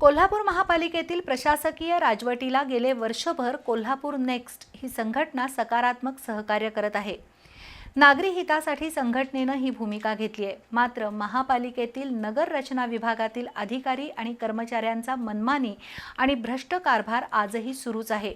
कोल्हापूर महापालिकेतील प्रशासकीय राजवटीला गेले वर्षभर कोल्हापूर नेक्स्ट ही संघटना सकारात्मक सहकार्य करत आहे. नागरी हितासाठी संघटनेनं ही भूमिका घेतली आहे. मात्र महापालिकेतील नगर रचना विभागातील अधिकारी आणि कर्मचाऱ्यांचा मनमानी आणि भ्रष्ट कारभार आजही सुरूच आहे.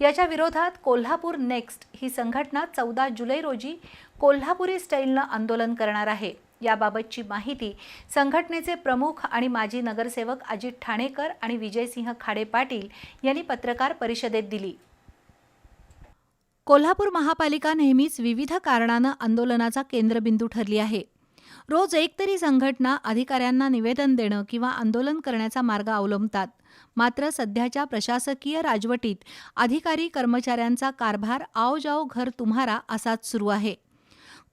याच्या विरोधात कोल्हापूर नेक्स्ट ही संघटना चौदा जुलै रोजी कोल्हापुरी स्टाईलनं आंदोलन करणार आहे. याबाबतची माहिती संघटनेचे प्रमुख आणि माजी नगरसेवक अजित ठाणेकर आणि विजयसिंह खाडे पाटील यांनी पत्रकार परिषदेत दिली. कोल्हापूर महापालिका नेहमीच विविध कारणानं आंदोलनाचा केंद्रबिंदू ठरली आहे. रोज एक तरी संघटना अधिकाऱ्यांना निवेदन देणं किंवा आंदोलन करण्याचा मार्ग अवलंबतात. मात्र सध्याच्या प्रशासकीय राजवटीत अधिकारी कर्मचाऱ्यांचा कारभार आओ जाओ घर तुम्हारा असाच सुरू आहे.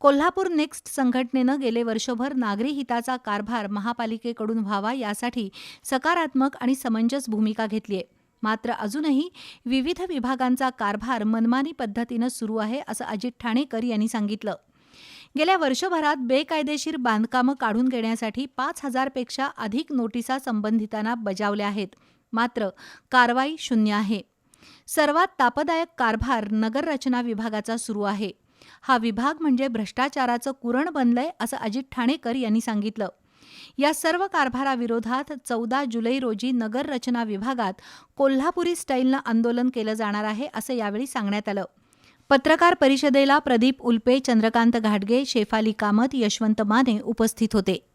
कोल्हापूर नेक्स्ट संघटनेनं गेले वर्षभर नागरी हिताचा कारभार महापालिकेकडून व्हावा यासाठी सकारात्मक आणि समंजस भूमिका घेतली आहे मात्र अजूनही विविध विभागांचा कारभार मनमानी पद्धतीनं सुरू आहे असं अजित ठाणेकर यांनी सांगितलं. गेल्या वर्षभरात बेकायदेशीर बांधकामं काढून घेण्यासाठी पाच हजारपेक्षा अधिक नोटिसा संबंधितांना बजावल्या आहेत. मात्र कारवाई शून्य आहे. सर्वात तापदायक कारभार नगररचना विभागाचा सुरू आहे. हा विभाग म्हणजे भ्रष्टाचाराचं कुरण बनलंय असं अजित ठाणेकर यांनी सांगितलं. या सर्व कारभाराविरोधात चौदा जुलै रोजी नगर रचना विभागात कोल्हापुरी स्टाईलनं आंदोलन केलं जाणार आहे असं यावेळी सांगण्यात आलं. पत्रकार परिषदेला प्रदीप उल्पे चंद्रकांत घाटगे शेफाली कामत यशवंत माने उपस्थित होते.